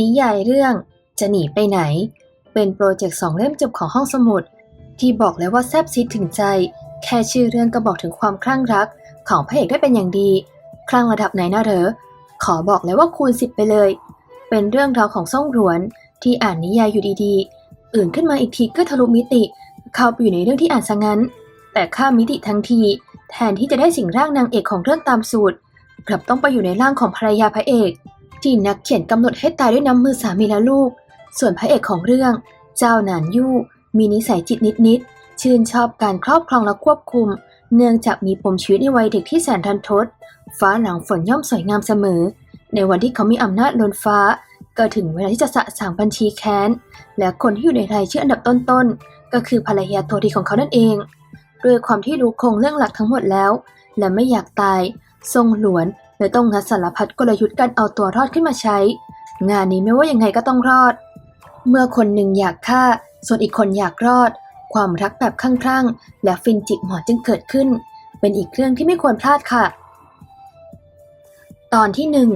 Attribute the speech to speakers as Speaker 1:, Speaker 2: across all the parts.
Speaker 1: นิยายเรื่องจะหนีไปไหน เป็นโปรเจกต์สองเล่มจบของห้องสมุด ที่บอกเลยว่าแซบซิดถึงใจ แค่ชื่อเรื่องก็บอกถึงความคลั่งรัก ของพระเอกได้เป็นอย่างดี คลั่งระดับไหนนะเหรอขอบอกเลยว่าคูณสิบไปเลย เป็นเรื่องราวของซ่องหลวนที่อ่านนิยายอยู่ดีๆ อื่นขึ้นมาอีกทีก็ทะลุมิติ เข้าไปอยู่ในเรื่องที่อ่านซะงั้น แต่ข้ามมิติทั้งที แทนที่จะได้สิ่งร่างนางเอกของเรื่องตามสูตรกลับต้องไปอยู่ในร่างของภรรยาพระเอก ที่นักเขียนกำหนดให้ตายด้วยน้ำมือสามีและลูก ส่วนพระเอกของเรื่อง เจ้าหนานยู่ มีนิสัยจิตนิดๆชื่นชอบการครอบครองและควบคุม เนื่องจากมีปมชีวิตในวัยเด็กที่แสนรันทด ฟ้าหลังฝนย่อมสวยงามเสมอ ในวันที่เขามีอำนาจล้นฟ้า ก็ถึงเวลาที่จะสะสางบัญชีแค้น และคนที่อยู่ในรายชื่ออันดับต้นๆ ก็คือภรรยาตัวดีของเขานั่นเองด้วยความที่รู้โครงเรื่องหลักทั้งหมดแล้ว และไม่อยากตาย ทรงหลวน เลยต้องงัดสารพัดกลยุทธ์การเอาตัวรอดขึ้นมาใช้ งานนี้ไม่ว่ายังไงก็ต้องรอด เมื่อคนหนึ่งอยากฆ่า ส่วนอีกคนอยากรอด ความรักแบบคลั่งๆ และฟินจิกหมอนจึงเกิดขึ้น เป็นอีกเรื่องที่ไม่ควรพลาดค่ะ ตอนที่หนึ่ง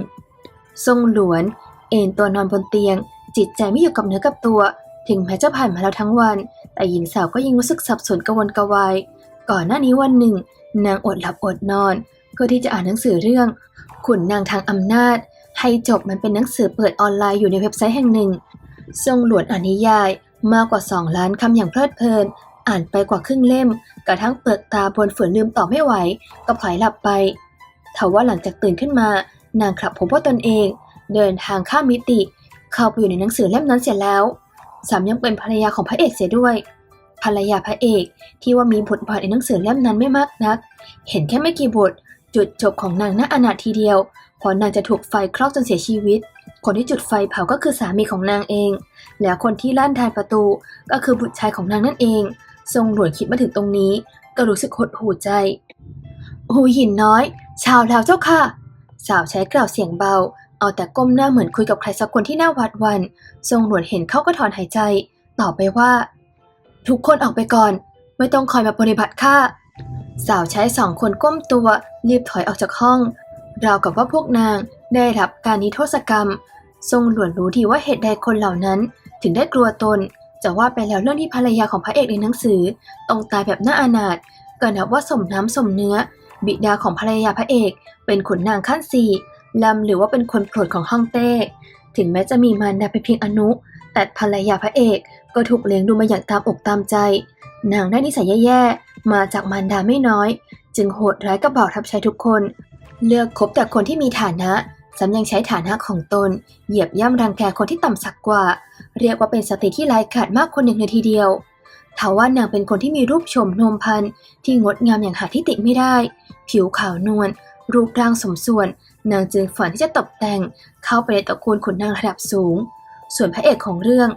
Speaker 1: ทรงหลวน เอนตัวนอนบนเตียง จิตใจไม่อยู่กับเนื้อกับตัว ถึงแม้จะผ่านมาแล้วทั้งวัน แต่หญิงสาวก็ยังรู้สึกสับสนกระวนกระวาย ก่อนหน้านี้วันหนึ่ง นางอดหลับอดนอน พื่อที่จะอ่านหนังสือเรื่อง ขุนนางทางอำนาจ ให้จบมันเป็นหนังสือเปิดออนไลน์อยู่ในเว็บไซต์แห่งหนึ่ง ทรงหลวนอ่านนิยาย มากกว่า 2 ล้านคำอย่างเพลิดเพลิน อ่านไปกว่าครึ่งเล่ม กระทั่งเปิดตาบนฝืนลืมต่อไม่ไหว ก็พลอยหลับไปทว่าหลังจากตื่นขึ้นมา นางกลับพบว่าตนเอง เดินทางข้ามมิติ เข้าไปอยู่ในหนังสือเล่มนั้นเสียแล้วสามยังเป็นภรรยาของพระเอกเสียด้วย ภรรยาพระเอกที่ว่ามีบทบาทในหนังสือเล่มนั้นไม่มากนัก เห็นแค่ไม่กี่บท จุดจบของนางน่าอนาถทีเดียวเพราะนางจะถูกไฟคลอกจนเสียชีวิต คนที่จุดไฟเผาก็คือสามีของนางเอง แล้วคนที่ลั่นทายประตูก็คือบุตรชายของนางนั่นเอง ทรงหลวนคิดมาถึงตรงนี้ ก็รู้สึกหดหู่ใจ หูหินน้อย ชาวแล้วเจ้าค่ะ สาวใช้กล่าวเสียงเบา เอาแต่ก้มหน้าเหมือนคุยกับใครสักคนที่หน้าหวาดหวัน ทรงหลวนเห็นเขาก็ถอนหายใจ ตอบไปว่า ทุกคนออกไปก่อน ไม่ต้องคอยมาปฏิบัติข้า สาวใช้สองคนก้มตัวรีบถอยออกจากห้อง ราวกับว่าพวกนางได้รับการนิโทษกรรม ทรงหลวนรู้ทีว่าเหตุใดคนเหล่านั้น ถึงได้กลัวตนจะว่าไปแล้วเรื่องที่ภรรยาของพระเอกในหนังสือต้องตายแบบน่าอนาถก็นับว่าสมน้ำสมเนื้อ บิดาของภรรยาพระเอก เป็นขุนนางขั้นสี่ลำหรือว่าเป็นคนโปรดของฮ่องเต้ ถึงแม้จะมีมารดาเป็นเพียงอนุ แต่ภรรยาพระเอกก็ถูกเลี้ยงดูมาอย่างตามอกตามใจ นางได้นิสัยแย่ๆ มาจากมารดาไม่น้อย จึงโหดร้ายกับบ่าวทับใช้ทุกคน เลือกคบแต่คนที่มีฐานะซ้ำยังใช้ฐานะของตน เหยียบย่ำรังแกคนที่ต่ำสักกว่า เรียกว่าเป็นสติที่ไร้ายกาจมากคนหนึ่งเลยทีเดียวทว่านางเป็นคนที่มีรูปโฉมโนมพันที่งดงามอย่างหาที่ติไม่ได้ ผิวขาวนวลรูปร่างสมส่วน นางจึงฝันที่จะตกแต่ง เข้าไปในตระกูลขุนนางระดับสูง ส่วนพระเอกของเรื่อง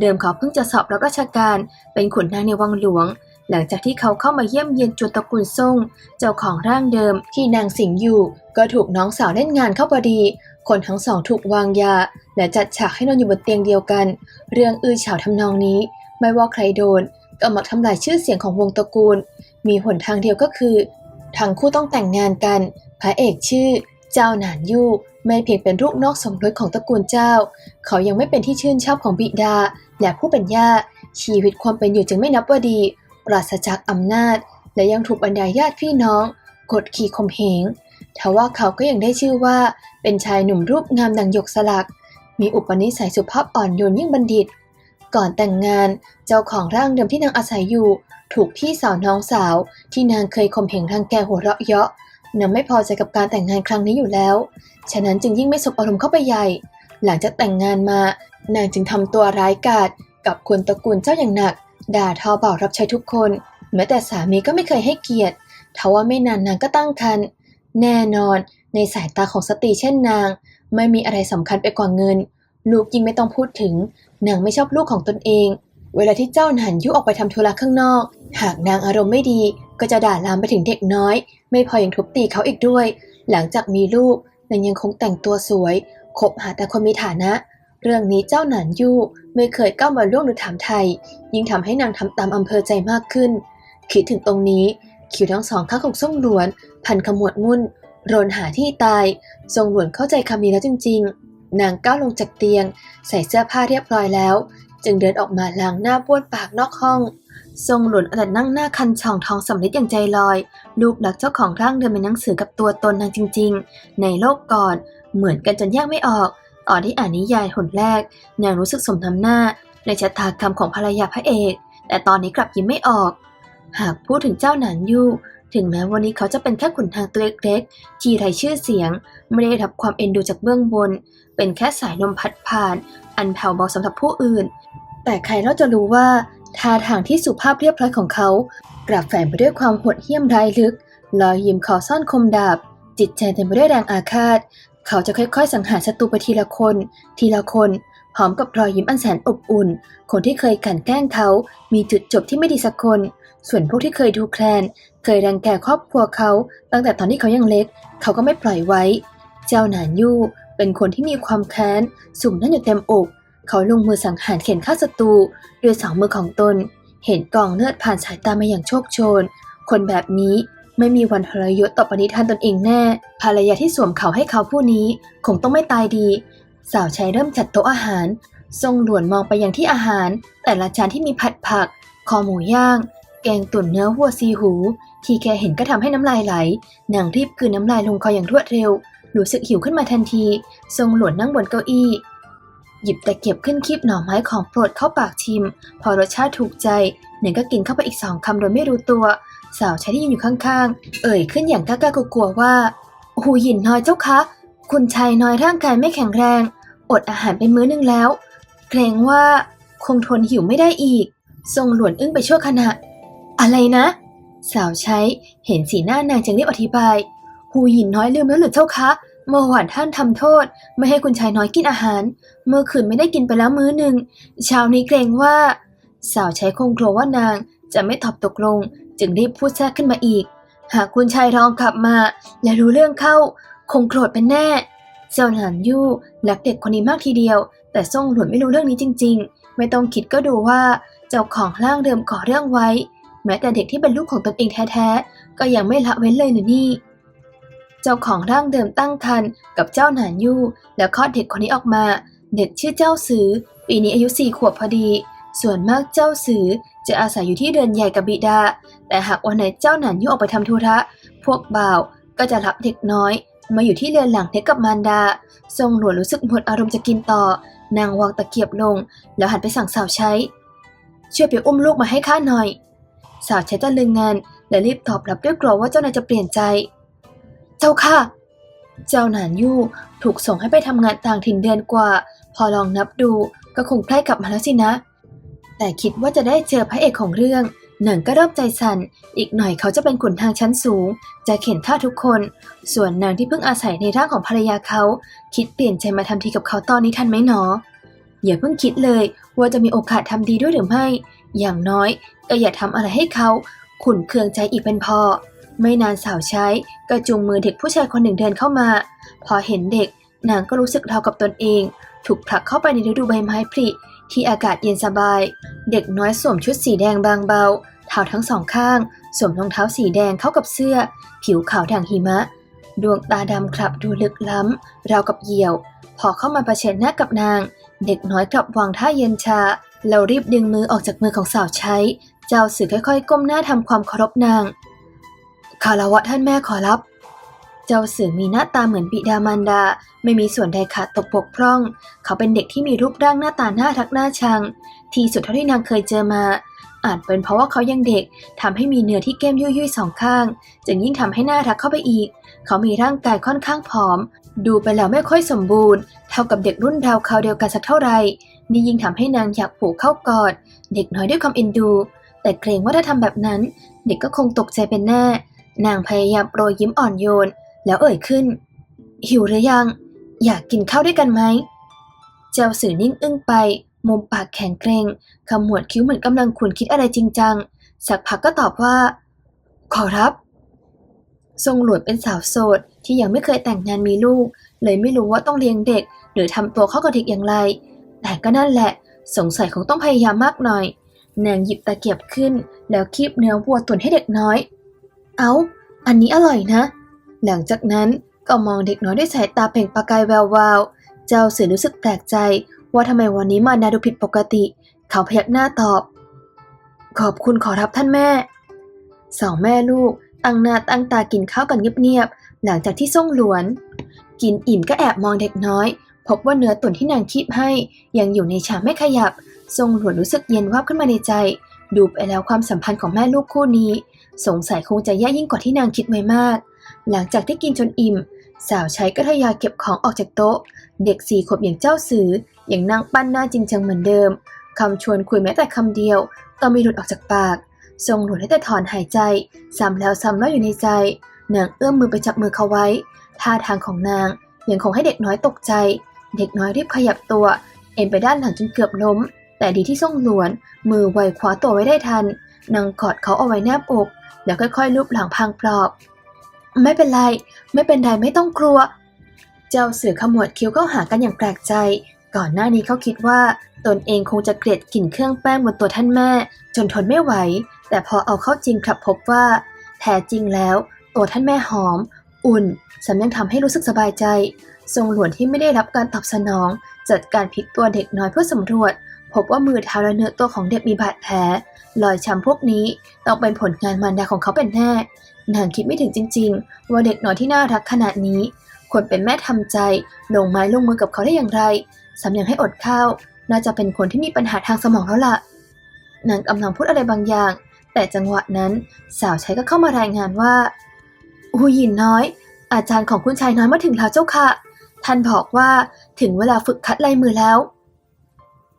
Speaker 1: เดิมเขาเพิ่งจะสอบรับราชการเป็นขุนนางในวังหลวง หลังจากที่เขาเข้ามาเยี่ยมเยียนจวนตระกูลซ่ง เจ้าของร่างเดิมที่นางสิงอยู่ ก็ถูกน้องสาวเล่นงานเข้าพอดี คนทั้งสองถูกวางยา และจัดฉากให้นอนอยู่บนเตียงเดียวกัน เรื่องอื้อฉาวทำนองนี้ ไม่ว่าใครโดน ก็มักทำลายชื่อเสียงของวงตระกูล มีหนทางเดียวก็คือทั้งคู่ต้องแต่งงานกัน พระเอกชื่อ เจ้าหนานยู่ไม่เพียงเป็นลูกนอกสมรสของตระกูลเจ้า เขายังไม่เป็นที่ชื่นชอบของบิดา และผู้เป็นย่าชีวิตความเป็นอยู่จึงไม่นับว่าดี ปราศจากอำนาจ และยังถูกบรรดาญาติพี่น้อง กดขี่ข่มเหงทว่าเขาก็ยังได้ชื่อว่า เป็นชายหนุ่มรูปงามดังหยกสลัก มีอุปนิสัยสุภาพอ่อนโยนยิ่งบัณฑิต ก่อนแต่งงานเจ้าของร่างเดิมที่นางอาศัยอยู่ ถูกพี่สาวน้องสาวที่นางเคยข่มเหงรังแกหัวเราะเยาะนางไม่พอใจกับการแต่งงานครั้งนี้อยู่แล้ว ฉะนั้นจึงยิ่งไม่สบอารมณ์เข้าไปใหญ่ หลังจากแต่งงานมา นางจึงทำตัวร้ายกาจกับคนตระกูลเจ้าอย่างหนัก ด่าทอบ่าวรับใช้ทุกคน แม้แต่สามีก็ไม่เคยให้เกียรติทว่าไม่นานนางก็ตั้งครรภ์แน่นอน ในสายตาของสตรีเช่นนาง ไม่มีอะไรสำคัญไปกว่าเงิน ลูกยิ่งไม่ต้องพูดถึงนางไม่ชอบลูกของตนเอง เวลาที่เจ้าหนานยุออกไปทำธุระข้างนอก หากนางอารมณ์ไม่ดี ก็จะด่าลามไปถึงเด็กน้อย ไม่พอยังทุบตีเขาอีกด้วย หลังจากมีลูกนางยังคงแต่งตัวสวยคบหาแต่คนมีฐานะ เรื่องนี้เจ้าหนานยู่ ไม่เคยก้าวมาล่วงหรือถามไทย ยิ่งทำให้นางทำตามอำเภอใจมากขึ้น คิดถึงตรงนี้คิวทั้งสองข้างของส่งหลวน พันขมวดมุ่นรนหาที่ตายทรงหลวนเข้าใจคำนี้แล้วจริง ๆ นางก้าวลงจากเตียง ใส่เสื้อผ้าเรียบร้อยแล้ว จึงเดินออกมาล้างหน้าบ้วนปากนอกห้อง ทรงหลุนอดัดนั่งหน้าคันช่องทองสำลิดอย่างใจลอย ลูกหลักเจ้าของร่างเดินเป็นหนังสือกับตัวตนนางจริง ๆ ในโลกก่อน เหมือนกันจนแยกไม่ออก ตอนที่อ่านนิยายหนแรกนางรู้สึกสมน้ำหน้าในชะตากรรมของภรรยาพระเอก แต่ตอนนี้กลับยิ้มไม่ออก หากพูดถึงเจ้าหนานยู่ ถึงแม้วันนี้เขาจะเป็นแค่ขุนทางตัวเล็กๆ ที่ไร้ชื่อเสียง ไม่ได้รับความเอ็นดูจากเบื้องบน เป็นแค่สายลมพัดผ่าน อันแผ่วเบาสำหรับผู้อื่น แต่ใครเราจะรู้ว่าท่าทางที่สุภาพเรียบร้อยของเขา กลับแฝงไปด้วยความโหดเหี้ยมร้ายลึกรอยยิ้มขอซ่อนคมดาบจิตใจเต็มไปด้วยแรงอาฆาต เขาจะค่อยๆ สังหารศัตรูไปทีละคน ทีละคน พร้อมกับรอยยิ้มอันแสนอบอุ่น คนที่เคยกลั่นแกล้งเขา มีจุดจบที่ไม่ดีสักคน ส่วนพวกที่เคยดูแคลน เคยรังแกครอบครัวเขา ตั้งแต่ตอนที่เขายังเล็ก เขาก็ไม่ปล่อยไว้ เจ้าหนานยู่เป็นคนที่มีความแค้นสุ่มนั่นอยู่เต็มอก เขาลงมือสังหารเข็นฆ่าศัตรูด้วยสองมือของตน เห็นกองเลือดผ่านสายตามาอย่างโชคโชน คนแบบนี้ ไม่มีวันทรยศต่อปณิธานตนเองแน่ ภรรยาที่สวมเขาให้เขาผู้นี้ คงต้องไม่ตายดี สาวใช้เริ่มจัดโต๊ะอาหาร ทรงหลวนมองไปยังที่อาหาร แต่ละจานที่มีผัดผัก คอหมูย่าง แกงตุ๋นเนื้อวัวซีหู ที่แกเห็นก็ทำให้น้ำลายไหล นางรีบกลืนน้ำลายลงคออย่างรวดเร็ว รู้สึกหิวขึ้นมาทันที ทรงหลวนนั่งบนเก้าอี้ หยิบตะเกียบขึ้นคีบหน่อไม้ของโปรดเข้าปากชิม พอรสชาติถูกใจหนึ่งก็กินเข้าไปอีกสองคำโดยไม่รู้ตัว สาวใช้ที่ยืนอยู่ข้างๆ เอ่ยขึ้นอย่างกล้ากลัวๆว่าหูหยินน้อยเจ้าคะ คุณชายน้อยร่างกายไม่แข็งแรง อดอาหารเป็นมื้อนึงแล้ว เกรงว่าคงทนหิวไม่ได้อีก ทรงหลวนอึ้งไปชั่วขณะ อะไรนะ สาวใช้เห็นสีหน้านางจึงรีบอธิบาย หูหยินน้อยลืมแล้วหรือเจ้าคะเมื่อวานท่านทำโทษ ไม่ให้คุณชายน้อยกินอาหาร เมื่อคืนไม่ได้กินไปแล้วมื้อหนึ่งเช้านี้เกรงว่า สาวใช้คงกลัวว่านางจะไม่ตอบตกลง จึงรีบพูดแทรกขึ้นมาอีก หากคุณชายรองกลับมา และรู้เรื่องเข้า คงโกรธเป็นแน่เจ้าหนานยู่รักเด็กคนนี้มากทีเดียว แต่ซ่งหลวนไม่รู้เรื่องนี้จริง ๆ ไม่ต้องคิดก็ดูว่าเจ้าของร่างเดิมก่อเรื่องไว้ แม้แต่เด็กที่เป็นลูกของตนเองแท้ๆก็ยังไม่ละเว้นเลยหรือนี่ เจ้าของร่างเดิมตั้งครรภ์กับเจ้าหนานยู่แล้วคลอดเด็กคนนี้ออกมา เด็กชื่อเจ้าสือ ปีนี้อายุสี่ขวบพอดี ส่วนมากเจ้าสือจะอาศัยอยู่ที่เรือนใหญ่กับบิดา แต่หากวันไหนเจ้าหนานยู่ออกไปทำธุระ พวกบ่าวก็จะรับเด็กน้อย มาอยู่ที่เรือนหลังเล็กกับมารดา ทรงหลวนรู้สึกหมดอารมณ์จะกินต่อ นางวางตะเกียบลง แล้วหันไปสั่งสาวใช้ ช่วยไปอุ้มลูกมาให้ข้าหน่อย สาวใช้ตะลึงงานและรีบตอบรับด้วยกลัวว่าเจ้านายจะเปลี่ยนใจ เจ้าค่ะ เจ้าหนานยู่ถูกส่งให้ไปทำงานต่างถิ่นเดือนกว่า พอลองนับดูก็คงใกล้กลับมาแล้วสินะ แต่คิดว่าจะได้เจอพระเอกของเรื่อง หนึ่งก็เริ่มใจสั่น อีกหน่อยเขาจะเป็นขุนทางชั้นสูง จะเข็นฆ่าทุกคน ส่วนนางที่เพิ่งอาศัยในร่างของภรรยาเขา คิดเปลี่ยนใจมาทำทีกับเขาตอนนี้ทันไหมหนอ อย่าเพิ่งคิดเลยว่าจะมีโอกาสทำดีด้วยหรือไม่ อย่างน้อยก็อย่าทำอะไรให้เขาขุนเคืองใจอีกเป็นพอ ไม่นานสาวใช้ก็จูงมือเด็กผู้ชายคนหนึ่งเดินเข้ามา พอเห็นเด็กนางก็รู้สึกรากับตนเอง ถูกผลักเข้าไปในฤดูใบไม้ผลิ ที่อากาศเย็นสบาย เด็กน้อยสวมชุดสีแดงบางเบา เท้าทั้งสองข้าง สวมรองเท้าสีแดงเข้ากับเสื้อ ผิวขาวด่างหิมะ ดวงตาดำคลับดูลึกล้ำ ราวกับเหยี่ยว พอเข้ามาประชิดหน้ากับนาง เด็กน้อยกลับวางท่าเย็นชา แล้วรีบดึงมือออกจากมือของสาวใช้ เจ้าสื่อค่อยๆ ก้มหน้าทำความเคารพนางคารวะท่านแม่ขอรับ เจ้าเสือมีหน้าตาเหมือนบิดามารดา ไม่มีส่วนใดขาดตกบกพร่อง เขาเป็นเด็กที่มีรูปร่างหน้าตาน่ารักน่าชัง ที่สุดเท่าที่นางเคยเจอมา อาจเป็นเพราะว่าเขายังเด็กทำให้มีเนื้อที่แก้มยุ่ยๆสองข้าง จึงยิ่งทำให้หน่ารักเข้าไปอีก เขามีร่างกายค่อนข้างผอม ดูไปแล้วไม่ค่อยสมบูรณ์ เท่ากับเด็กรุ่นราวคราวเดียวกันสักเท่าไหร่นี่ยิ่งทำให้นางอยากผูกเข้ากอด เด็กน้อยด้วยความเอ็นดู แต่เกรงว่าถ้าทำแบบนั้น เด็กก็คงตกใจเป็นแน่ นางพยายามโปรยยิ้มอ่อนโยน แล้วเอ่ยขึ้น หิวหรือยัง อยากกินข้าวด้วยกันไหม เจ้าสื่อนิ่งอึ้งไป มุมปากแข็งเกรงขมวดคิ้วเหมือนกำลังขุนคิดอะไรจริงจัง สักพักก็ตอบว่า ขอรับ ทรงหลวดเป็นสาวโสดที่ยังไม่เคยแต่งงานมีลูก เลยไม่รู้ว่าต้องเลี้ยงเด็ก หรือทำตัวเข้ากับเด็กอย่างไร แต่ก็นั่นแหละ สงสัยคงต้องพยายามมากหน่อยนางหยิบตะเกียบขึ้น แล้วคีบเนื้อวัวตุ๋นให้เด็กน้อย เอา้า อันนี้อร่อยนะ หลังจากนั้นก็มองเด็กน้อยด้วยสายตาเปล่งประกายแวววาว เจ้าเสือรู้สึกแปลกใจ ว่าทำไมวันนี้มานาดูผิดปกติ เขาพยักหน้าตอบ ขอบคุณขอรับท่านแม่ สองแม่ลูกตั้งหน้าตั้งตากินข้าวกันเงียบๆหลังจากที่ส่งหลวน กินอิ่มก็แอบมองเด็กน้อย พบว่าเนื้อตุ๋นที่นางคีบให้ ยังอยู่ในชามไม่ขยับทรงหลวนรู้สึกเย็นวาบขึ้นมาในใจ ดูไปแล้วความสัมพันธ์ของแม่ลูกคู่นี้ สงสัยคงจะแย่ยิ่งกว่าที่นางคิดไว้มาก หลังจากที่กินจนอิ่ม สาวใช้ก็ทยอยเก็บของออกจากโต๊ะ เด็กสี่ขวบอย่างเจ้าสือยังนั่งปั้นหน้าจริงจังเหมือนเดิมคำชวนคุยแม้แต่คำเดียวก็ไม่หลุดออกจากปาก ทรงหลวนได้แต่ถอนหายใจซ้ำแล้วซ้ำเล่าอยู่ในใจนางเอื้อมมือไปจับมือเขาไว้ ท่าทางของนางยังคงให้เด็กน้อยตกใจ เด็กน้อยรีบขยับตัว เอ็นไปด้านหลังจนเกือบล้ม แต่ดีที่ทรงหลวน มือไวคว้าตัวไว้ได้ทันนางกอดเขาเอาไว้แนบอกแล้วค่อยๆลูบหลังพลางปลอบ ไม่เป็นไร ไม่เป็นไรไม่ต้องกลัว เจ้าเสือขมวดคิ้วเข้าหากันอย่างแปลกใจ ก่อนหน้านี้เขาคิดว่า ตนเองคงจะเกลียดกลิ่นเครื่องแป้งบนตัวท่านแม่ จนทนไม่ไหว แต่พอเอาเข้าจริงกลับพบว่า แท้จริงแล้ว ตัวท่านแม่หอม อุ่นสำยังทำให้รู้สึกสบายใจ ทรงหลวนที่ไม่ได้รับการตอบสนอง จัดการพลิกตัวเด็กน้อยเพื่อสำรวจ พบว่ามือเท้าและเนื้อตัวของเด็กมีบาดแผลรอยช้ำพวกนี้ต้องเป็นผลงานมารดาของเขาเป็นแน่ นางคิดไม่ถึงจริง ๆ ว่าเด็กน้อยที่น่ารักขนาดนี้ ควรเป็นแม่ทำใจลงไม้ลงมือกับเขาได้อย่างไรสำยังให้อดข้าว น่าจะเป็นคนที่มีปัญหาทางสมองแล้วล่ะนางกำลังพูดอะไรบางอย่าง แต่จังหวะนั้นสาวใช้ก็เข้ามารายงานว่าหูหยินน้อย อาจารย์ของคุณชายน้อยมาถึงแล้วเจ้าค่ะ ท่านบอกว่าถึงเวลาฝึกคัดลายมือแล้ว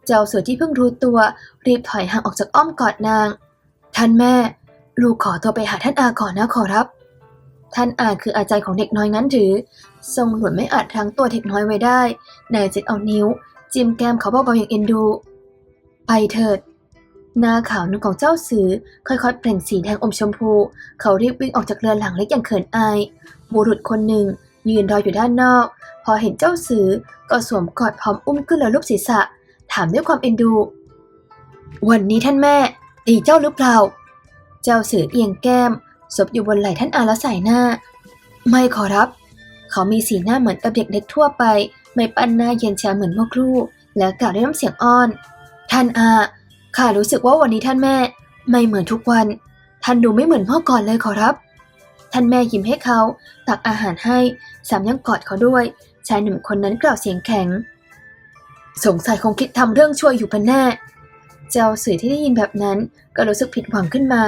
Speaker 1: เจ้าเสือที่เพิ่งรู้ตัวรีบถอยห่างออกจากอ้อมกอดนาง ท่านแม่ ลูกขอตัวไปหาท่านอาก่อนนะขอรับ ท่านอาคืออาจารย์ของเด็กน้อยงั้นหรือ ทรงหลวนไม่อาจรั้งตัวเด็กน้อยไว้ได้นายจ็ดเอานิ้ว จิ้มแก้มเขาเบาๆอย่างเอ็นดู ไปเถิด หน้าขาวนุ่มของเจ้าสือค่อยๆ เปล่งสีแดงอมชมพู เขารีบวิ่งออกจากเรือนหลังเล็กอย่างเขินอาย บุรุษคนหนึ่ง ยืนรออยู่ด้านนอก พอเห็นเจ้าสือก็สวมกอดพร้อมอุ้มขึ้นแล้วลูบศีรษะ ถามด้วยความเอ็นดู วันนี้ท่านแม่ตีเจ้าหรือเปล่า เจ้าสือเอียงแก้มซบอยู่บนไหล่ท่านอาแล้วใส่หน้า ไม่ขอรับ เขามีสีหน้าเหมือนกับเด็กเล็กทั่วไป ไม่ปั้นหน้าเย็นชาเหมือนเมื่อครู่ แล้วกล่าวด้วยน้ำเสียงอ้อน ท่านอาข้ารู้สึกว่าวันนี้ท่านแม่ ไม่เหมือนทุกวัน ท่านดูไม่เหมือนเมื่อก่อนเลยขอรับ ท่านแม่ยิ้มให้เขา ตักอาหารให้สามยังกอดเขาด้วย ชายหนุ่มคนนั้นกล่าวเสียงแข็ง สงสัยคงคิดทำเรื่องช่วยอยู่เป็นแน่ เจ้าสื่อที่ได้ยินแบบนั้นก็รู้สึกผิดหวังขึ้นมา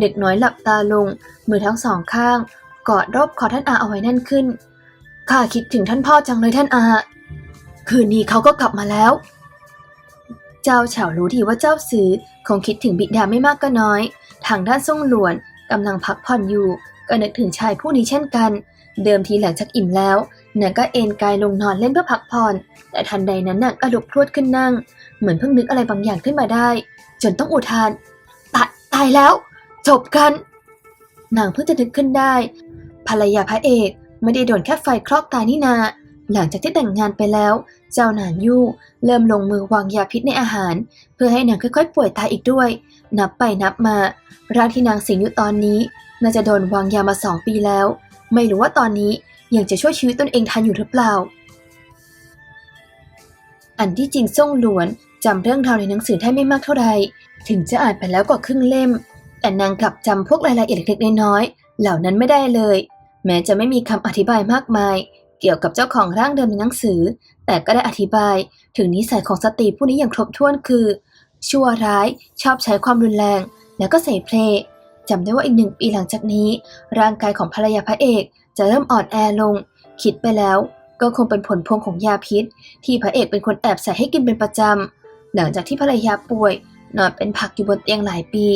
Speaker 1: เด็กน้อยหลับตาลง มือทั้งสองข้าง กอดรอบคอท่านอาเอาไว้แน่นขึ้น ข้าคิดถึงท่านพ่อจังเลยท่านอา คืนนี้เขาก็กลับมาแล้ว เจ้าเฉารู้ดีว่าเจ้าสือคงคิดถึงบิดาไม่มากก็น้อย ทางด้านซ่งหลวนกำลังพักผ่อนอยู่ ก็นึกถึงชายผู้นี้เช่นกัน เดิมทีหลังจากอิ่มแล้วนางก็เอนกายลงนอนเล่นเพื่อพักผ่อน แต่ทันใดนั้นนางก็ลุกพรวดขึ้นนั่ง เหมือนเพิ่งนึกอะไรบางอย่างขึ้นมาได้ จนต้องอุทานตายตายแล้ว จบกัน นางเพิ่งจะนึกขึ้นได้ ภรรยาพระเอกไม่ได้โดนแค่ไฟคลอกตายนี่นา หลังจากที่แต่งงานไปแล้ว เจ้าหนานยู่เริ่มลงมือวางยาพิษในอาหาร เพื่อให้นางค่อยๆ ป่วยตายอีกด้วย นับไปนับมาร่างที่นางสิงอยู่ตอนนี้ น่าจะโดนวางยามาสองปีแล้ว ไม่รู้ว่าตอนนี้ยังจะช่วยชีวิตตนเองทันอยู่หรือเปล่า อันที่จริงซ่งหลวนจำเรื่องราวในหนังสือได้ไม่มากเท่าใดถึงจะอ่านไปแล้วกว่าครึ่งเล่ม แต่นางกลับจำพวกรายละเอียดเล็กๆน้อยๆเหล่านั้นไม่ได้เลย แม้จะไม่มีคำอธิบายมากมาย เกี่ยวกับเจ้าของร่างเดิมในหนังสือ แต่ก็ได้อธิบายถึงนิสัยของสตรีผู้นี้อย่างครบถ้วนคือ ชั่วร้าย ชอบใช้ความรุนแรง แล้วก็เสเพลจำได้ว่าอีกหนึ่งปีหลังจากนี้ ร่างกายของภรรยาพระเอกจะเริ่มอ่อนแอลง คิดไปแล้วก็คงเป็นผลพวงของยาพิษ ที่พระเอกเป็นคนแอบใส่ให้กินเป็นประจำ หลังจากที่ภรรยาป่วย นอนเป็นผักอยู่บนเตียงหลายปี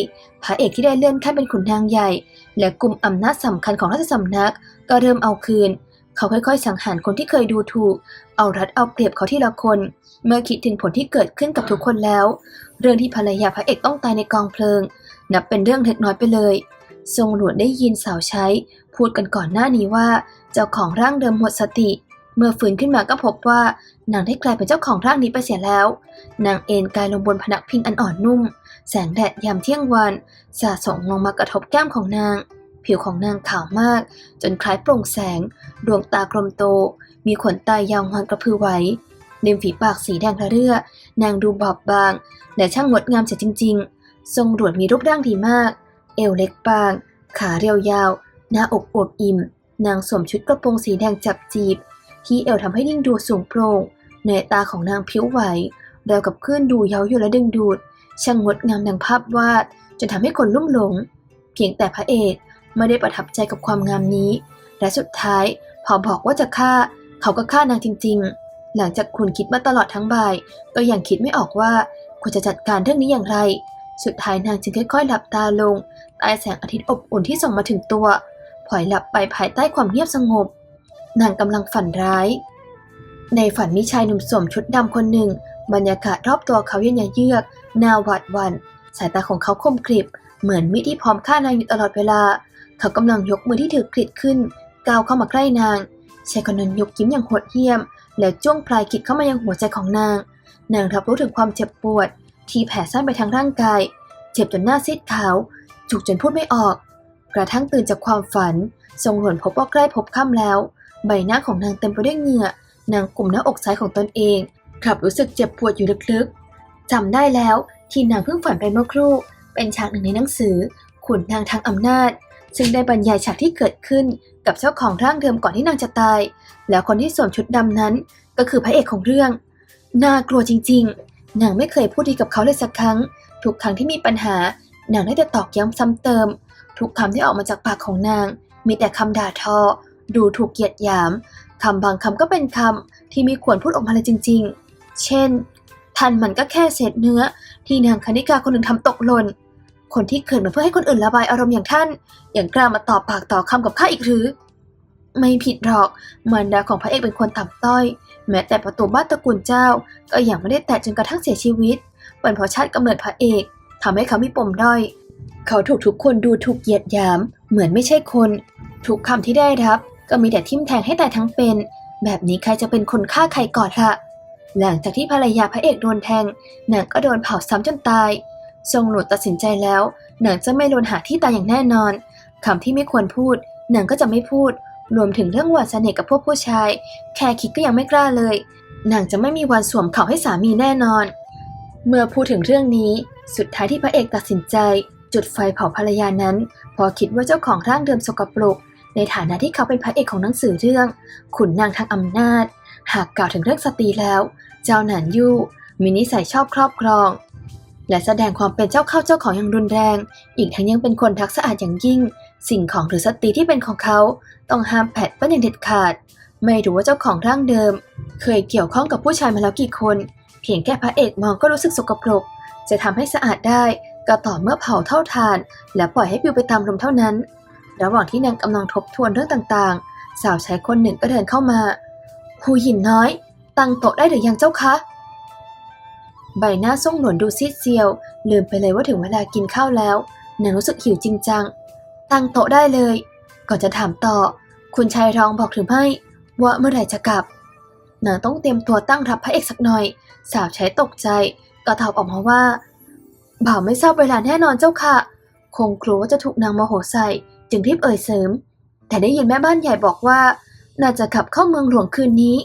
Speaker 1: พระเอกที่ได้เลื่อนขั้นเป็นขุนนางใหญ่ และกลุ่มอำนาจสำคัญของราชสำนัก ก็เริ่มเอาคืน เขาค่อยๆ สังหารคนที่เคยดูถูก เอารัดเอาเปรียบเขาที่ละคน เมื่อคิดถึงผลที่เกิดขึ้นกับทุกคนแล้ว เรื่องที่ภรรยาพระเอกต้องตายในกองเพลิง นับเป็นเรื่องเล็กน้อยไปเลย ทรงหลวดได้ยินสาวใช้ พูดกันก่อนหน้านี้ว่า เจ้าของร่างเดิมหมดสติ เมื่อฟื้นขึ้นมาก็พบว่า นางได้กลายเป็นเจ้าของร่างนี้ไปเสียแล้ว นางเอนกายลงบนพนักพิงอันอ่อนนุ่ม แสงแดดยามเที่ยงวัน สาดส่องลงมากระทบแก้มของนาง ผิวของนางขาวมาก จนคล้ายโปร่งแสง ดวงตากลมโต มีขนตายาวงอนกระพือไหวริมฝีปากสีแดงระเรื่อ นางดูบอบบาง และช่างงดงามเสียจริง ๆ ทรงรวดมีรูปร่างดีมาก เอวเล็กบาง ขาเรียวยาว หน้าอกอวบอิ่ม นางสวมชุดกระโปรงสีแดงจับจีบ ที่เอวทำให้ยิ่งดูสูงโปร่ง ในตาของนางผิวไหวราวกับคลื่นดูเย้าอยู่และดึงดูด ช่างงดงามดังภาพวาดจนทำให้คนลุ่มหลง เพียงแต่พระเอกไม่ได้ประทับใจกับความงามนี้ และสุดท้ายพอบอกว่าจะฆ่า เขาก็ฆ่านางจริง ๆ หลังจากคุณคิดมาตลอดทั้งบ่าย ก็ยังคิดไม่ออกว่าคุณจะจัดการเรื่องนี้อย่างไร สุดท้ายนางจึงค่อยๆหลับตาลงใต้แสงอาทิตย์อบอุ่นที่ส่องมาถึงตัวพลอยหลับไปภายใต้ความเงียบสงบ นางกำลังฝันร้าย ในฝันมีชายหนุ่มสวมชุดดำคนหนึ่ง บรรยากาศรอบตัวเขาเย็นยเยือกหน้าหวาดวัน สายตาของเขาคมกริบ เหมือนมีดที่พร้อมฆ่านางอยู่ตลอดเวลา เขากำลังยกมือที่ถือกริดขึ้นก้าวเข้ามาใกล้นางชายคนนั้นยกยิ้มอย่างโหดเหี้ยม แล้วจ้วงพลายกิดเข้ามายังหัวใจของนาง นางรับรู้ถึงความเจ็บปวด ที่แผ่ซ่านไปทางร่างกาย เจ็บจนหน้าซีดขาว จุกจนพูดไม่ออก กระทั่งตื่นจากความฝัน ทรงหวนพบว่าใกล้พบค่ำแล้ว ใบหน้าของนางเต็มไปด้วยเหงื่อ นางกลุ่มหน้าอกซ้ายของตนเองกลับรู้สึกเจ็บปวดอยู่ลึกๆจำได้แล้วที่นางเพิ่งฝันไปเมื่อครู่ เป็นฉากหนึ่งในหนังสือ ขุนนางทางอำนาจ ซึ่งได้บรรยายฉากที่เกิดขึ้นกับเจ้าของร่างเดิมก่อนที่นางจะตาย แล้วคนที่สวมชุดดำนั้น ก็คือพระเอกของเรื่อง น่ากลัวจริงๆ นางไม่เคยพูดดีกับเขาเลยสักครั้ง ทุกครั้งที่มีปัญหา นางได้แต่ตอกย้ำซ้ำเติม ทุกคำที่ออกมาจากปากของนาง มีแต่คำด่าทอ ดูถูกเหยียดหยาม คำบางคำก็เป็นคำที่ไม่ควรพูดออกมาเลยจริง ๆ เช่น ท่านมันก็แค่เศษเนื้อ ที่นางคณิกาคนหนึ่งทำตกหล่น คนที่เกิดมาเพื่อให้คนอื่นระบายอารมณ์อย่างท่าน อย่างกล้ามาต่อปากต่อคำกับข้าอีกหรือ ไม่ผิดหรอกมารดาของพระเอกเป็นคนต่ำต้อย แม้แต่ประตูบ้านตระกูลเจ้า ก็ยังไม่ได้แตะจนกระทั่งเสียชีวิตเป็นเพราะชาติกำเนิดพระเอกทำให้เขามีปมด้อย เขาถูกทุกคนดูถูกเหยียดหยาม เหมือนไม่ใช่คน ทุกคำที่ได้รับ ก็มีแต่ทิ่มแทงให้ตายทั้งเป็น แบบนี้ใครจะเป็นคนฆ่าใครก่อนละหลังจากที่ภรรยาพระเอกโดนแทงนางก็โดนเผาซ้ำจนตายทรงหลวดตัดสินใจแล้วนางจะไม่โดนหาที่ตายอย่างแน่นอนคำที่ไม่ควรพูดนางก็จะไม่พูด รวมถึงเรื่องหวานเสน่ห์กับพวกผู้ชาย แค่คิดก็ยังไม่กล้าเลยนางจะไม่มีวันสวมเขาให้สามีแน่นอน เมื่อพูดถึงเรื่องนี้ สุดท้ายที่พระเอกตัดสินใจ จุดไฟเผาภรรยานั้น พอคิดว่าเจ้าของร่างเดิมสกปรก ในฐานะที่เขาเป็นพระเอกของหนังสือเรื่อง ขุนนางทางอำนาจ หากกล่าวถึงเรื่องสตรีแล้ว เจ้าหนานยู่มีนิสัยชอบครอบครอง และแสดงความเป็นเจ้าเข้าเจ้าของอย่างรุนแรง อีกทั้งยังเป็นคนทักสะอาดอย่างยิ่ง สิ่งของหรือสตรีที่เป็นของเขา ต้องห้ามแผดเปื้อนอย่างเด็ดขาด ไม่รู้ว่าเจ้าของร่างเดิม เคยเกี่ยวข้องกับผู้ชายมาแล้วกี่คน เพียงแค่พระเอกมองก็รู้สึกสกปรก จะทำให้สะอาดได้ก็ต่อเมื่อเผาเท่าทาน และปล่อยให้ปลิวไปตามลมเท่านั้น ระหว่างที่นางกำลังทบทวนเรื่องต่างๆ สาวใช้คนหนึ่งก็เดินเข้ามาหูหินน้อย ตั้งโต๊ะได้หรือยังเจ้าคะ ใบหน้าส่งหนวนดูซีดเซียว ลืมไปเลยว่าถึงเวลากินข้าวแล้วนางรู้สึกหิวจริงจัง ตั้งโต๊ะได้เลย ก่อนจะถามต่อ คุณชายรองบอกหรือไม่ว่าเมื่อไหร่จะกลับนางต้องเตรียมตัวตั้งรับพระเอกสักหน่อย สาวใช้ตกใจก็ตอบออกมาว่าบ่าวไม่ทราบเวลาแน่นอนเจ้าค่ะ คงกลัวว่าจะถูกนางโมโหใส่ จึงรีบเอ่ยเสริม แต่ได้ยินแม่บ้านใหญ่บอกว่า น่าจะขับเข้าเมืองหลวงคืนนี้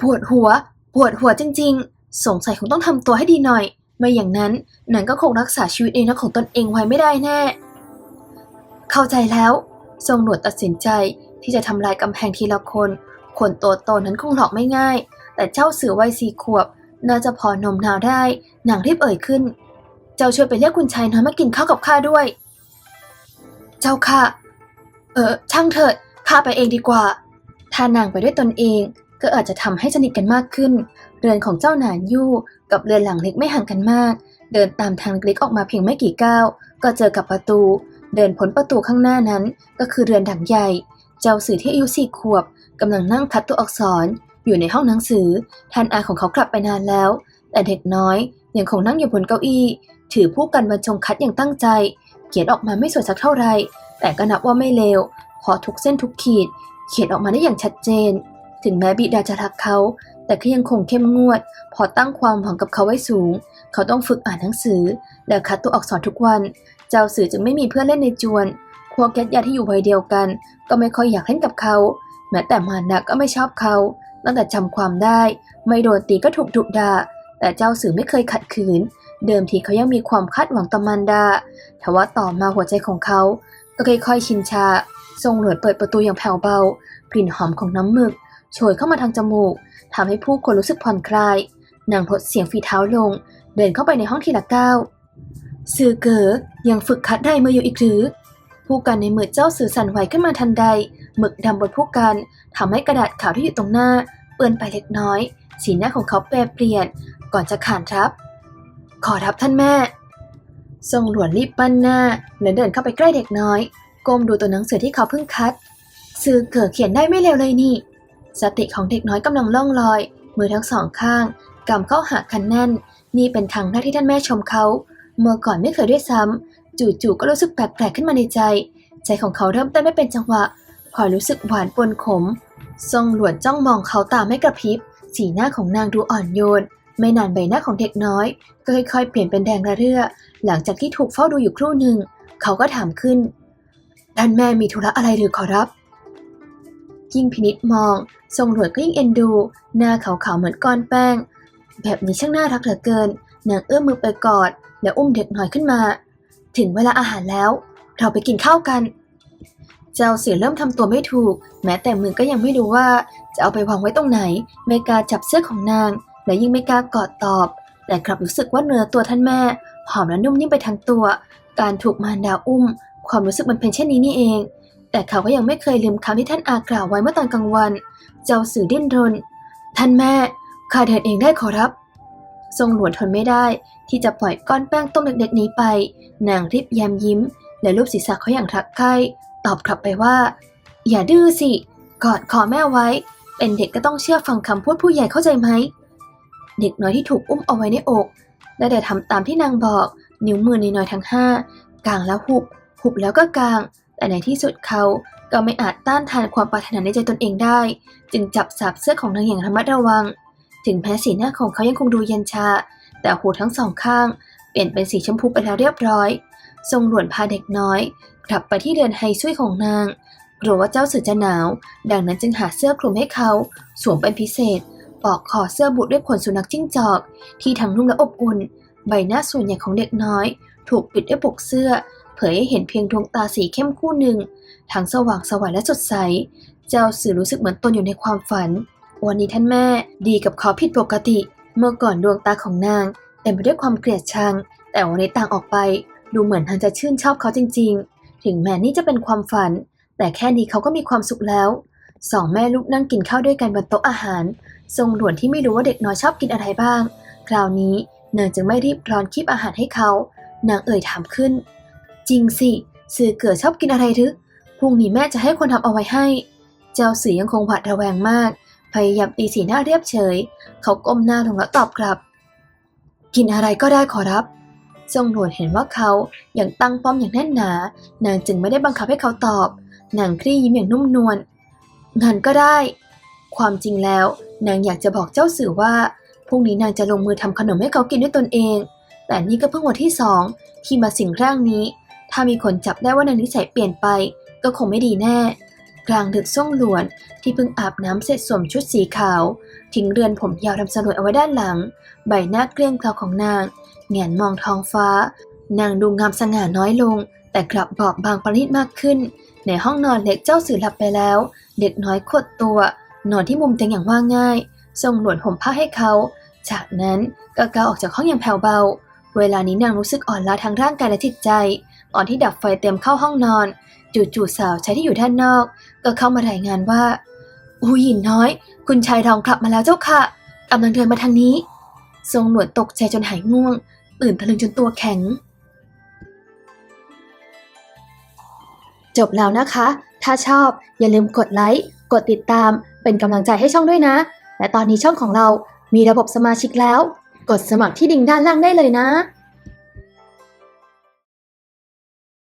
Speaker 1: ปวดหัว ปวดหัวจริง ๆ สงสัยคงต้องทำตัวให้ดีหน่อย ไม่อย่างนั้นนางก็คงรักษาชีวิตเองและของตนเองไว้ไม่ได้แน่ เข้าใจแล้วทรงหนวดตัดสินใจที่จะทำลายกำแพงทีละคน คนตัวโตนั้นคงหลอกไม่ง่าย แต่เจ้าเสือวัยสี่ขวบ น่าจะพอนมนาวได้นางรีบเอ่ยขึ้น เจ้าช่วยไปเรียกคุณชายน้อยมากินข้าวกับข้าด้วย เจ้าค่ะ เออช่างเถิดข้าไปเองดีกว่า ถ้านางไปด้วยตนเองก็อาจจะทำให้สนิทกันมากขึ้น เรือนของเจ้าหนานยู่กับเรือนหลังเล็กไม่ห่างกันมาก เดินตามทางเล็กออกมาเพียงไม่กี่ก้าว ก็เจอกับประตู เดินพ้นประตูข้างหน้านั้น ก็คือเรือนดังใหญ่ เจ้าสื่อที่อายุสี่ขวบกำลังนั่งคัดตัวอักษร อยู่ในห้องหนังสือ ท่านอาของเขากลับไปนานแล้ว แต่เด็กน้อยยังคงนั่งอยู่บนเก้าอี้ ถือผู้กันบรรจงคัดอย่างตั้งใจ เขียนออกมาไม่สวยสักเท่าไหร่แต่ก็นับว่าไม่เลวพอทุกเส้นทุกขีด เขียนออกมาได้อย่างชัดเจน ถึงแม้บิดาจะรักเขา แต่ก็ยังคงเข้มงวด พอตั้งความหวังกับเขาไว้สูง เขาต้องฝึกอ่านหนังสือ และคัดตัวอักษรทุกวัน เจ้าสื่อจึงไม่มีเพื่อนเล่นในจวนควกญาติญาที่อยู่วัยเดียวกัน ก็ไม่ค่อยอยากเล่นกับเขา แม้แต่มารดาก็ไม่ชอบเขา ตั้งแต่จำความได้ ไม่โดนตีก็ถูกดุด่าแต่เจ้าสื่อไม่เคยขัดขืน เดิมทีเขายังมีความคาดหวังต่อมารดาทว่าต่อมาหัวใจของเขา ก็ค่อยๆชินชา ทรงหลวดเปิดประตูอย่างแผ่วเบา กลิ่นหอมของน้ำหมึกโชยเข้ามาทางจมูกทำให้ผู้คนรู้สึกผ่อนคลายนางลดเสียงฝีเท้าลง เดินเข้าไปในห้องทีละก้าวสื่อเก๋อยังฝึกคัดได้เมื่ออยู่อีกหรือ ผู้กันในมือเจ้าสื่อสั่นไหวขึ้นมาทันใด หมึกดำบนผู้กันทำให้กระดาษขาวที่อยู่ตรงหน้า เปื้อนไปเล็กน้อย สีหน้าของเขาแปรเปลี่ยน ก่อนจะขานรับ ขอรับท่านแม่ ทรงหลวนรีบปั้นหน้าและเดินเข้าไปใกล้เด็กน้อย ก้มดูตัวหนังสือที่เขาเพิ่งคัดสื่อเก๋อเขียนได้ไม่เร็วเลยนี่ สติของเด็กน้อยกำลังล่องลอย มือทั้งสองข้างกำเข้าหาคันแน่น นี่เป็นครั้งแรกที่ท่านแม่ชมเขา เมื่อก่อนไม่เคยด้วยซ้ำจู่ๆก็รู้สึกแปลกๆขึ้นมาในใจ ใจของเขาเริ่มเต้นไม่เป็นจังหวะ พอยรู้สึกหวานปนขม ทรงหลวนจ้องมองเขาตาไม่กระพริบ สีหน้าของนางดูอ่อนโยน ไม่นานใบหน้าของเด็กน้อย ก็ค่อยๆ เปลี่ยนเป็นแดงระเรื่อ หลังจากที่ถูกเฝ้าดูอยู่ครู่หนึ่ง เขาก็ถามขึ้นท่านแม่มีธุระอะไรหรือขอรับ ยิ่งพินิษมอง ทรงหลวดก็ยิ่งเอ็นดู หน้าขาวๆเหมือนก้อนแป้ง แบบนี้ช่างน่ารักเหลือเกิน นางเอื้อมมือไปกอด และอุ้มเด็กน้อยขึ้นมา ถึงเวลาอาหารแล้ว เราไปกินข้าวกัน เจ้าเสือเริ่มทำตัวไม่ถูก แม้แต่มือก็ยังไม่รู้ว่า จะเอาไปวางไว้ตรงไหนไม่กาจับเสื้อของนาง และยิ่งไม่กล้ากอดตอบ แต่กลับรู้สึกว่าเนื้อตัวท่านแม่หอมและนุ่มนิ่มไปทั้งตัว การถูกมารดาอุ้ม ความรู้สึกมันเป็นเช่นนี้นี่เอง แต่เขาก็ยังไม่เคยลืมคำที่ท่านอากล่าวไว้เมื่อตอนกลางวัน เจ้าสื่อดิ้นรน ท่านแม่ข้าเดินเองได้ขอรับ ทรงหลวนทนไม่ได้ ที่จะปล่อยก้อนแป้งต้มเด็กๆนี้ไป นางรีบแย้มยิ้ม และรูปศีรษะเขาอย่างรักใคร่ตอบกลับไปว่า อย่าดื้อสิ กอดคอแม่ไว้ เป็นเด็กก็ต้องเชื่อฟังคำพูดผู้ใหญ่เข้าใจไหม เด็กน้อยที่ถูกอุ้มเอาไว้ในอกและได้ทำตามที่นางบอก นิ้วมือในน้อยทั้งห้ากางแล้วหุบ หุบแล้วก็กาง แต่ในที่สุดเขาก็ไม่อาจต้านทานความปรารถนาในใจตนเองได้ จึงจับสาบเสื้อของนางอย่างระมัดระวัง ถึงแม้สีหน้าของเขายังคงดูเย็นชา แต่หูทั้งสองข้าง เปลี่ยนเป็นสีชมพูไปแล้วเรียบร้อย ทรงหลวนพาเด็กน้อย กลับไปที่เรือนไฮซุยของนางกลัวว่าเจ้าเสือจะหนาว ดังนั้นจึงหาเสื้อคลุมให้เขา สวมเป็นพิเศษ ปอกคอเสื้อบุด้วยขนสุนัขจิ้งจอก ที่ทั้งนุ่มและอบอุ่น ใบหน้าส่วนใหญ่ของเด็กน้อย ถูกปิดด้วยปกเสื้อ เผยให้เห็นเพียงดวงตาสีเข้มคู่หนึ่งทั้งสว่างสวยและสดใส เจ้าสื่อรู้สึกเหมือนตนอยู่ในความฝัน วันนี้ท่านแม่ดีกับเขาผิดปกติ เมื่อก่อนดวงตาของนางเต็มไปด้วยความเกลียดชัง แต่วันนี้ต่างออกไป ดูเหมือนทานจะชื่นชอบเขาจริง ๆ ถึงแม้นี่จะเป็นความฝัน แต่แค่นี้เขาก็มีความสุขแล้วสองแม่ลูกนั่งกินข้าวด้วยกันบนโต๊ะอาหาร ทรงหลวนที่ไม่รู้ว่าเด็กน้อยชอบกินอะไรบ้าง คราวนี้นางจึงไม่รีบร้อนคีบอาหารให้เขา นางเอ่ยถามขึ้น จริงสิสื่อเกิดชอบกินอะไรหรือพรุ่งนี้แม่จะให้คนทำเอาไว้ให้ เจ้าสื่อยังคงหวาดระแวงมาก พยายามตีสีหน้าเรียบเฉย เขาก้มหน้าลงแล้วตอบกลับ กินอะไรก็ได้ขอรับทรงหลวนเห็นว่าเขาอยังตั้งป้อมอย่างแน่นหนา นางจึงไม่ได้บังคับให้เขาตอบ นางคลี่ยิ้มอย่างนุ่มนวลงั้นก็ได้ ความจริงแล้ว นางอยากจะบอกเจ้าสื่อว่าพรุ่งนี้นางจะลงมือทำขนมให้เขากินด้วยตนเอง แต่นี่ก็เพิ่งวันที่สองที่มาสิงร่างนี้ ถ้ามีคนจับได้ว่านางนิสัยเปลี่ยนไป ก็คงไม่ดีแน่ กลางดึกส่งหลวนที่เพิ่งอาบน้ำเสร็จสวมชุดสีขาว ทิ้งเรือนผมยาวดำสลวยเอาไว้ด้านหลัง ใบหน้าเกลี้ยงเกลาของนางแงนมองท้องฟ้า นางดูงามสง่าน้อยลง แต่กลับบอบบางประณีตมากขึ้น ในห้องนอนเล็กเจ้าสื่อหลับไปแล้ว เด็กน้อยขดตัว นอนที่มุมเตียงอย่างว่าง่ายทรงหลวนห่มผ้าให้เขา จากนั้นก็ก้าวออกจากห้องอย่างแผ่วเบา เวลานี้นางรู้สึกอ่อนล้าทางร่างกายและจิตใจ ตอนที่ดับไฟเต็มเข้าห้องนอน จู่ๆสาวใช้ที่อยู่ด้านนอก ก็เข้ามารายงานว่า อูหยินน้อย คุณชายรองกลับมาแล้วเจ้าค่ะกำลังเดินมาทางนี้ ทรงหลวนตกใจจนหายง่วง ตื่นตะลึงจนตัวแข็ง จบแล้วนะคะ ถ้าชอบอย่าลืมกดไลค์ กดติดตามเป็นกำลังใจให้ช่องด้วยนะ และตอนนี้ช่องของเรามีระบบสมาชิกแล้ว กดสมัครที่ดิ่งด้านล่างได้เลยนะ